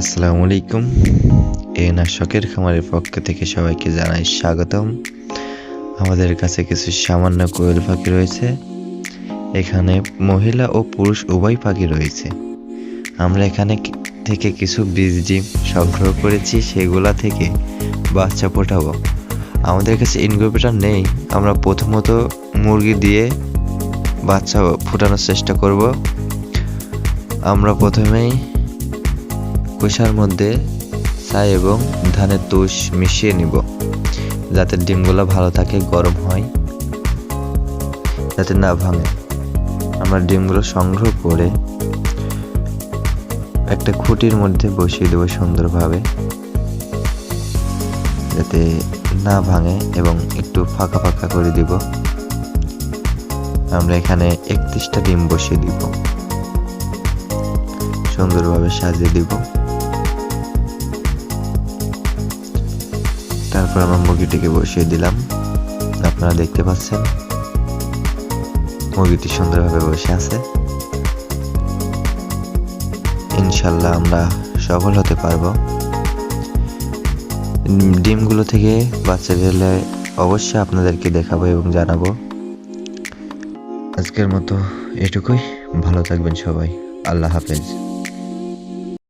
আসসালামু আলাইকুম। এনা শখের খামারের পক্ষ থেকে সবাইকে জানাই স্বাগতম। আমাদের কাছে কিছু সামান্য কোয়েল পাখি রয়েছে। এখানে মহিলা ও পুরুষ উভয় পাখি রয়েছে। আমরা এখানে থেকে কিছু বীজ ডিম সংগ্রহ করেছি, সেগুলা থেকে বাচ্চা ফোটাবো আমাদের কাছে ইনকিউবেটর নেই। আমরা প্রথমত মুরগি দিয়ে বাচ্চা ফোটানোর চেষ্টা করব। আমরা প্রথমেই কুসার মধ্যে ছাই এবং ধানের তুষ মিশিয়ে নিব, যাতে ডিমগুলো ভালো থাকে, গরম হয়, যাতে না ভাঙে। আমরা ডিমগুলো সংগ্রহ করে একটা খুঁটির মধ্যে বসিয়ে দেবো সুন্দরভাবে, যাতে না ভাঙে এবং একটু ফাঁকা ফাঁকা করে দিব। আমরা এখানে একত্রিশটা ডিম বসিয়ে দিব। সুন্দরভাবে সাজিয়ে দিব। তারপর আমরা মুরগিটিকে বসিয়ে দিলাম। আপনারা দেখতে পাচ্ছেন, মুরগিটি সুন্দরভাবে বসে আছে। ইনশাল্লাহ আমরা সফল হতে পারব। ডিমগুলো থেকে বাচ্চা বেরোলে অবশ্যই আপনাদেরকে দেখাবো এবং জানাব। আজকের মতো এটুকুই। ভালো থাকবেন সবাই। আল্লাহ হাফেজ।